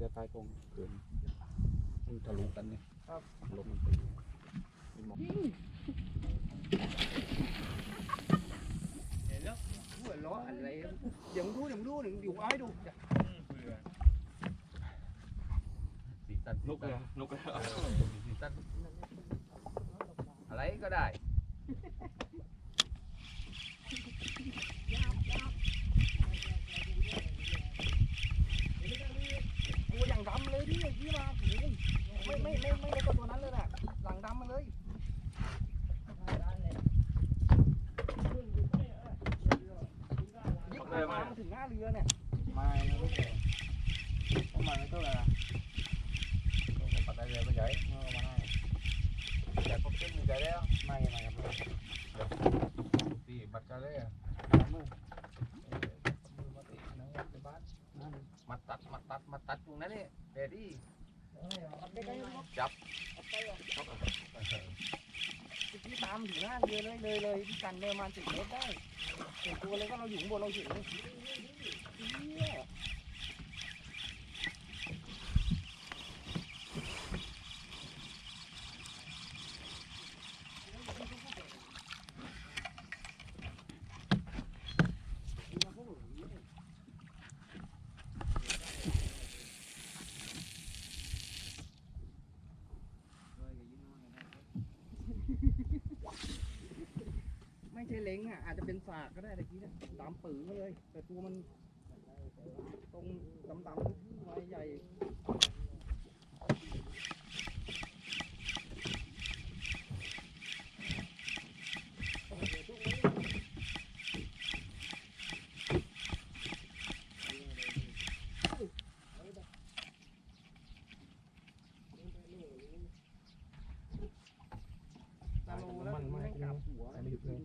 จะใต้ตรงเกินมันทะลุกันเนี่ยครับลมมันตีมีหมอกเห็นแล้วหัวล้ออะไรเดี๋ยวมึงดูเดี๋ยวมึงดูเดี๋ยวมึงเอาให้ดูสีตันนกเลยนกเลยสีตันอะไรก็ได้ โอ้ยอย่างดำเลยดิไอ้ที่มาโอ้ยไม่ไม่ไม่ไม่เล็กกว่าตัวนั้นเลยแหละหลังดำมาเลยยิ่งมาถึงหน้า เรือเนี่ยไม่นะไม่แก่ต้องมาไม่เท่าไหร่ละต้องปัดได้เลยไปใหญ่เอามาได้แต่พอขึ้นมีใจแล้วไม่ไม่ครับตีบัตรใจเลยอะมือมือมาตีนะไปบ้านมาตัดมาตัดมาตัดตรงนั้นนี่เดี๋ยวดิจับ พี่ตามถึงหน้าเรือเลยเลยเลยพี่กันเลยประมาณสิบเมตรได้เห็นตัวเลยก็เราอยู่ข้างบนเราเห็นเลย ได้เล้งอะอาจจะเป็นสากก็ได้ตะกี้นะตามปื้มาเลย แต่ตัวมันตรงดำๆที่ไว้ใหญ่ ตาโลแล้วมันไม่กลับหัว ไม่หยุดเลย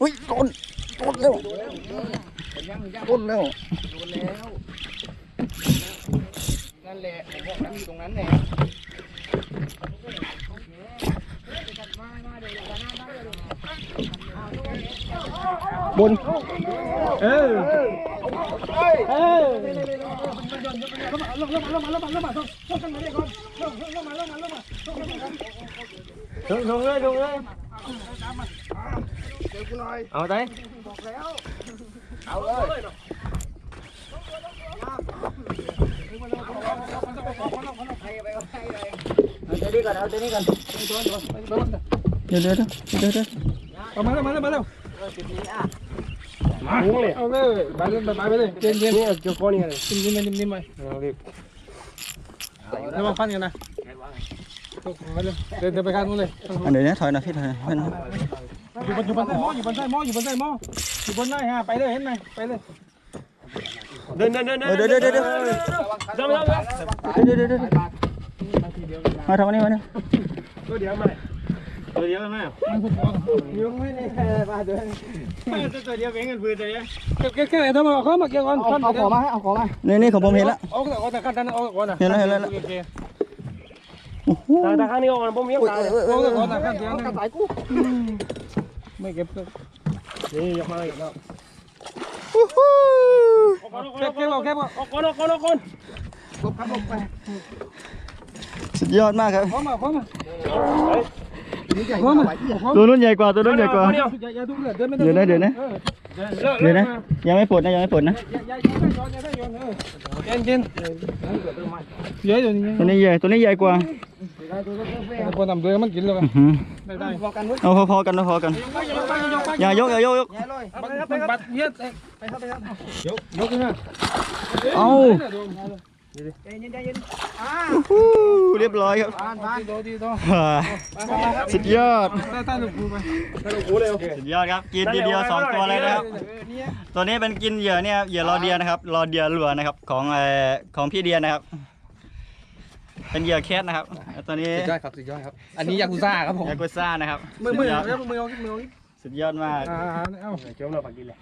อุ้ยโดนโดนแล้วโดนแล้วเห็นยังเห็นยังโดนแล้วโดนแล้ว นั่นแหละผมบอกนั่นอยู่ตรงนั้นแหละบน เออ เออลงลงเลยลงเลย เดี๋ยวกูหน่อยเอาได้บอกแล้วเอาเลยใครไปก็ใครเลยเอาตัวนี้ก่อนเอาตัวนี้ก่อนเดี๋ยวเดี๋ยวเดี๋ยวเดี๋ยวเดี๋ยวเอามาแล้วมาแล้วมาแล้วมาเลยเอาเลยไปเลยไปไปเลยเย็นเย็นนี่เจ้าก้อนนี่อะไรนิ่มนิ่มนิ่มไปเอาเลยระวังฟันกันนะไป เลยเดินเดินไปข้างนู้นเลยอันเดี๋ยวนี้ถอยหนะพี่ถอยหน่อยให้หน่อยอยู่บนอยู่บนใต้หม้ออยู่บนใต้หม้ออยู่บนใต้หม้ออยู่บนได้ฮะไปเลยเห็นไหมไปเลยเดินเดินเดินเออเดี๋ยวเดี๋ยวเดี๋ยวเดี๋ยวเดินเดินเดินเดี๋ยวเดี๋ยวเดี๋ยวมาทำอันนี้มาเนี่ยตัวเดียวมาตัวเดียวมายังไม่ได้มาเดินตัวเดียวเป็นเงินพื้นตัวเดียวเก็บเก็บเก็บทำมาเข้ามาเกี่ยวกันเอาเอาของมาให้เอาของมานี่นี่ของผมเห็นแล้วเอาแต่เอาแต่กันเอาก่อนนะเห็นแล้วเห็นแล้ว โอ้โหแต่ข้างนี้ออกนะผมยังอุ้ยตายเอ้ยเอ้ยเอาเอ้ยแต่ก่อนนะข้างเดียวเอากระนะสายกูไม่เก็บนี่ยกมาอีกแล้วอู้หูเก็บเก็บเอาเก็บเอาก่อนเอาก่อนเอาก่อนลบครับลบไปสุดยอดมากครับเข้ามาเข้ามานี่ใหญ่กว่าไหวที่ใหญ่ตัวนู้นใหญ่กว่าตัวนู้นใหญ่กว่าอย่าอย่าทุกเดือนไม่เดี๋ยวนะเดี๋ยวนะเดี๋ยวนะยังไม่ปลดนะยังไม่ปลดนะอย่าอย่าอย่าย้อนอย่าย้อนเออเย็นเย็นเยอะอยู่นี่ตัวนี้ใหญ่ตัวนี้ใหญ่กว่า คนทำเรือมันกินเลยอื้อหือได้ได้บอกันไว้เอาพอๆกันพอๆกัน อย่ายกอย่ายกยกเลยไปครับไปครับบัดเยอะไปครับไปครับยกยกขึ้นมาเอาใจเย็นใจเย็นอ่าฮู้เรียบร้อยครับสุดยอดสุดยอดครับกินทีเดียวสองตัวเลยนะครับตัวนี้เป็นกินเหยื่อเนี่ยเหยื่อรอเดียนะครับรอเดียหลัวนะครับของของพี่เดียนะครับ เป็นเหยื่อแคทนะครับตัวนี้สุดยอดครับสุดยอดครับ อันนี้ยากุซ่าครับผมยากุซ่านะครับมือมือสุดยอดมือมือมือสุดยอดมากอ่าเอาเจ้าเราปากกินเลย